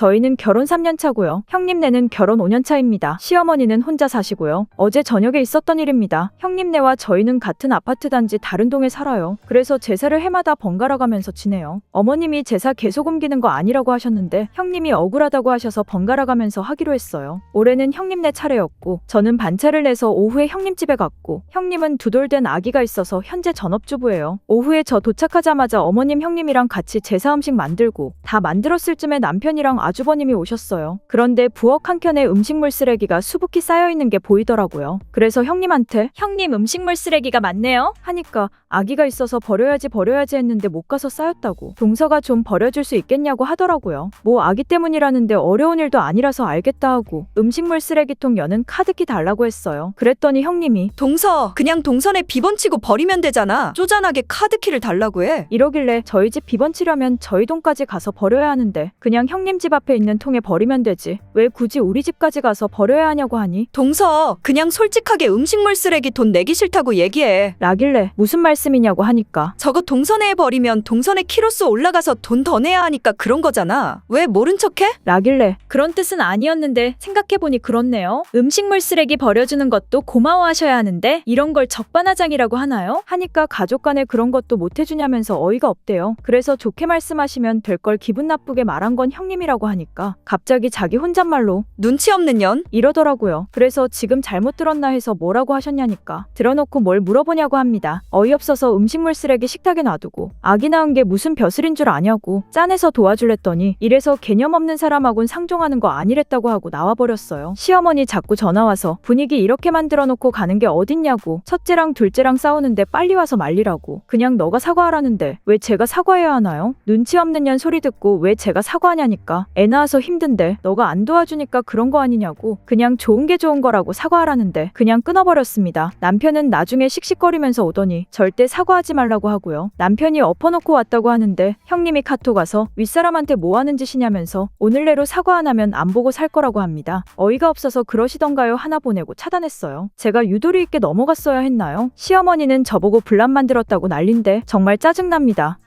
저희는 결혼 3년 차고요. 형님네는 결혼 5년 차입니다. 시어머니는 혼자 사시고요. 어제 저녁에 있었던 일입니다. 형님네와 저희는 같은 아파트 단지 다른 동에 살아요. 그래서 제사를 해마다 번갈아 가면서 지내요. 어머님이 제사 계속 옮기는 거 아니라고 하셨는데 형님이 억울하다고 하셔서 번갈아 가면서 하기로 했어요. 올해는 형님네 차례였고 저는 반차를 내서 오후에 형님 집에 갔고 형님은 두 돌 된 아기가 있어서 현재 전업주부예요. 오후에 저 도착하자마자 어머님 형님이랑 같이 제사 음식 만들고 다 만들었을 쯤에 남편이랑 아주버님이 오셨어요. 그런데 부엌 한켠에 음식물 쓰레기가 수북히 쌓여 있는 게 보이더라고요. 그래서 형님한테 형님 음식물 쓰레기가 많네요 하니까 아기가 있어서 버려야지 버려야지 했는데 못 가서 쌓였다고 동서가 좀 버려줄 수 있겠냐고 하더라고요. 뭐 아기 때문이라는데 어려운 일도 아니라서 알겠다 하고 음식물 쓰레기통 여는 카드키 달라고 했어요. 그랬더니 형님이 동서, 그냥 동선에 비번 치고 버리면 되잖아. 쪼잔하게 카드키를 달라고 해. 이러길래 저희 집 비번 치려면 저희 동까지 가서 버려야 하는데 그냥 형님 집 앞에 있는 통에 버리면 되지 왜 굳이 우리 집까지 가서 버려야 하냐고 하니 동서, 그냥 솔직하게 음식물 쓰레기 돈 내기 싫다고 얘기해. 라길래 무슨 말씀 이냐고 하니까 저거 동선에 버리면 동선에 키로수 올라가서 돈 더 내야 하니까 그런 거잖아. 왜 모른 척해? 라길래 그런 뜻은 아니었는데 생각해보니 그렇네요. 음식물 쓰레기 버려주는 것도 고마워하셔야 하는데 이런 걸 적반하장이라고 하나요? 하니까 가족 간에 그런 것도 못 해주냐면서 어이가 없대요. 그래서 좋게 말씀하시면 될 걸 기분 나쁘게 말한 건 형님이라고 하니까 갑자기 자기 혼잣말로 눈치 없는 년? 이러더라고요. 그래서 지금 잘못 들었나 해서 뭐라고 하셨냐니까 들어놓고 뭘 물어보냐고 합니다. 어이없 어서 음식물 쓰레기 식탁에 놔두고 아기 낳은 게 무슨 벼슬인 줄 아냐고 짠해서 도와줄랬더니 이래서 개념 없는 사람하고는 상종하는 거 아니랬다고 하고 나와버렸어요. 시어머니 자꾸 전화와서 분위기 이렇게 만들어 놓고 가는 게 어딨냐고 첫째랑 둘째랑 싸우는데 빨리 와서 말리라고 그냥 너가 사과하라는데 왜 제가 사과해야 하나요? 눈치 없는 년 소리 듣고 왜 제가 사과하냐니까 애 낳아서 힘든데 너가 안 도와주니까 그런 거 아니냐고 그냥 좋은 게 좋은 거라고 사과하라는데 그냥 끊어버렸습니다. 남편은 나중에 씩씩거리면서 오더니 절대 사과하지 말라고 하고요. 남편이 엎어놓고 왔다고 하는데 형님이 카톡 와서 윗사람한테 뭐 하는 짓이냐면서 오늘 내로 사과 안 하면 안 보고 살 거라고 합니다. 어이가 없어서 그러시던가요 하나 보내고 차단했어요. 제가 유도리 있게 넘어갔어야 했나요? 시어머니는 저보고 분란 만들었다고 난린데 정말 짜증납니다.